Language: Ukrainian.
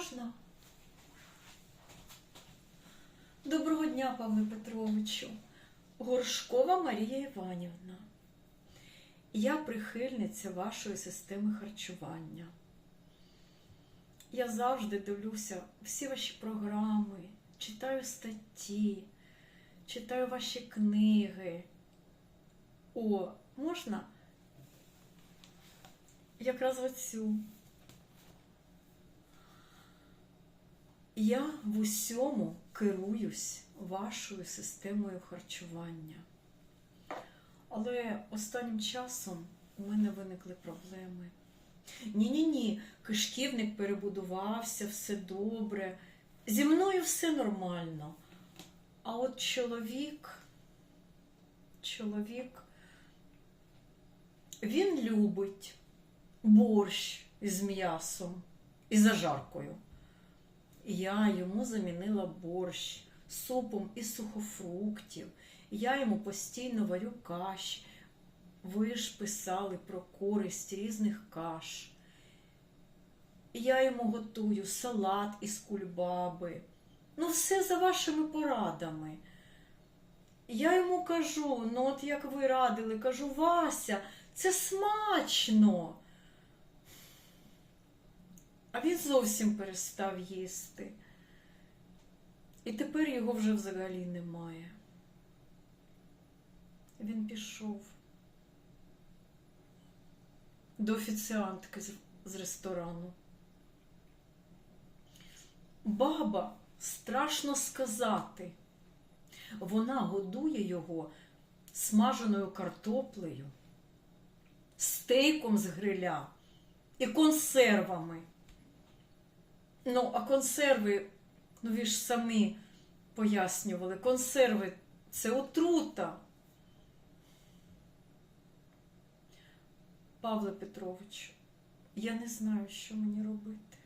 Можна? Доброго дня, Павле Петровичу. Горшкова Марія Іванівна. Я прихильниця вашої системи харчування. Я завжди дивлюся всі ваші програми, читаю статті, читаю ваші книги. О, можна? Якраз оцю. Я в усьому керуюсь вашою системою харчування. Але останнім часом у мене виникли проблеми. Ні-ні ні, кишківник перебудувався, все добре. Зі мною все нормально. А от чоловік, чоловік, він любить борщ із м'ясом і зажаркою. Я йому замінила борщ супом із сухофруктів. Я йому постійно варю каш. Ви ж писали про користь різних каш. Я йому готую салат із кульбаби. Ну, все за вашими порадами. Я йому кажу, ну от як ви радили, кажу, Вася, це смачно. А він зовсім перестав їсти. І тепер його вже взагалі немає. Він пішов до офіціантки з- ресторану. Баба, страшно сказати. Вона годує його смаженою картоплею, стейком з гриля і консервами. Ну, а консерви, ну ви ж самі пояснювали, консерви це отрута. Павле Петровичу, я не знаю, що мені робити.